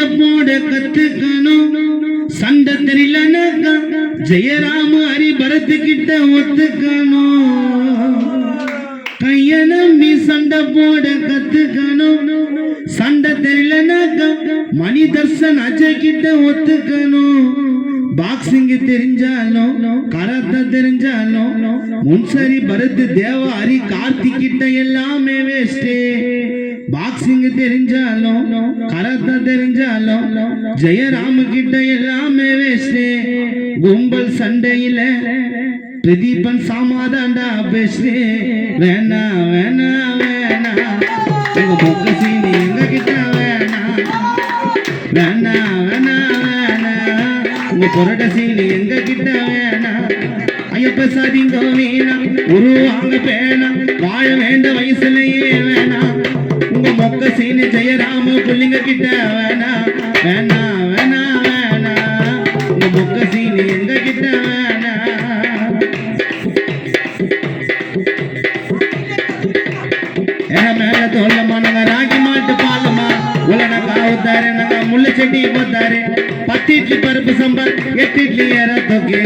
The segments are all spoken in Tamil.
சண்டை போட கத்துக்கணும் சண்டை தெரியலனாக்கா ஜெயராம ஹரி பரத்து கிட்ட ஒத்துக்கணும். கைய நம்பி சண்டை போட கத்துக்கணும். சண்டை தெரியலனாக்கா மணி தர்சன் அஜய் கிட்ட ஒத்துக்கணும். பாக்ஸிங் தெரிஞ்சாலும் கராத்தே தெரிஞ்சாலும் முன்சரி பரத் தேவ ஹரி கார்த்திக் கிட்ட எல்லாமே வேஸ்டே பாக்ஸிங் தெரிஞ்சாலும் கரத்தை தெரிஞ்சாலும் ஜெயராம கிட்ட எல்லாமே வேஸ்ட் கும்பல் சண்டையில பிரதீபன் சாமாதாண்டா பேசு வேணா வேணா வேணா. பொக்க சீனி எங்க கிட்ட வேணா. வேணா வேணா வேணா. உங்க புரட்ட சீனி எங்க கிட்ட வேணா ஐயப்ப சாதிங்க வேணா உருவாங்க பேணா வாழ வேண்ட வயசுலயே வேணா. மொக்க ஜெயராம புள்ளிங்க கிட்ட. வேணா வேணா வேணா வேணா. உங்க மொக்க சீனி எங்க கிட்ட வேணா. என மேல தோல்லம்மா நாங்க ராகி மாட்டு பாலம்மா. உலக காவுத்தாரு நாங்க முள்ளு செடி போத்தாரு பத்து இட்லி பருப்பு சம்பா எட்டு இட்லி ஏற தொகே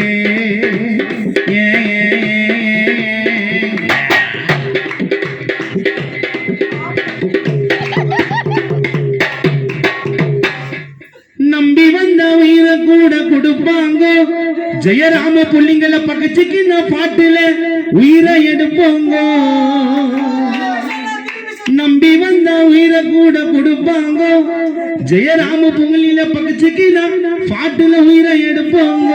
ஜெயராம புள்ளிங்கள பக்கச்சுக்கு நான் பாட்டுல உயிரை எடுப்போங்க. நம்பி வந்த உயிரை கூட கொடுப்பாங்க. ஜெயராம புகழில பக்கச்சுக்கு நான் பாட்டுல உயிரை எடுப்போங்க.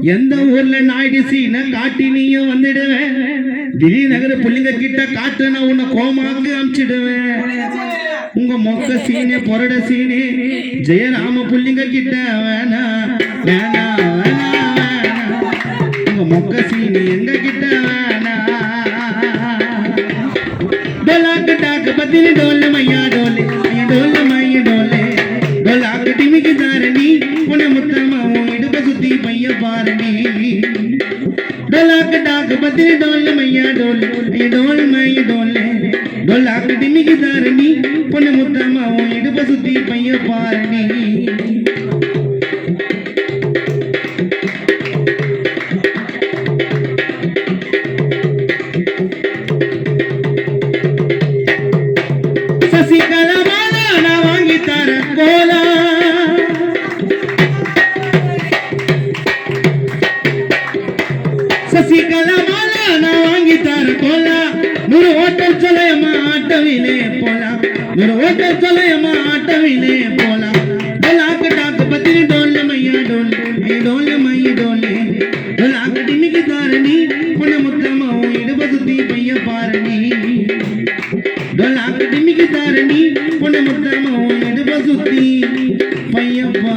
எந்த ஊர்ல நாயுடு சீன காட்டி நீயும் வந்துடுவேன். திடீர் நகர புள்ளிங்க கிட்ட காட்டு நான் உன்னை கோமாக்கு அமிச்சிடுவேன். உங்க மொக்க சீனே பொரட சீனே ஜெயராம புள்ளிங்க கிட்ட வேணா வேணா வேணா உங்க மொக்க சீனே எங்க கிட்ட வேணா. டோலாக்கு டாக்கு பத்தினி டோல்ல மையா டோலே ஐயா மைய டோலே. டோலாக்கு டிமிக்கு தாரணி புன முத்தமா உன் இடுப்ப சுத்தி பைய பாரணி. டோலாக்கு டாக்கு பத்தினி டோல்ல மையா டோலே டோல் மைய டோலே. டோலாக்கு டிமிக்கு தாரணி புன முத்தமா இடுப்ப சுத்தி பைய பாரணி. ஓட்டல் ஆட்டவிலே போலாம் ஒரு ஓட்ட சொல்லையம்மா ஆட்டவிலே போலாம் டோலாக்கு டாக்கு பத்திரி டோல்ல மையா டோல். ஐய டோல்ல மைய டோலே டோலாக்கு டிமிக்கு தாரணி புன முத்தம்மா உன் இடுப பைய பாரணி. டொல்லாக்கு டிமிக்கு தாரணி பொண்ணு முத்தமோ இடுப சுத்தி பையப்பா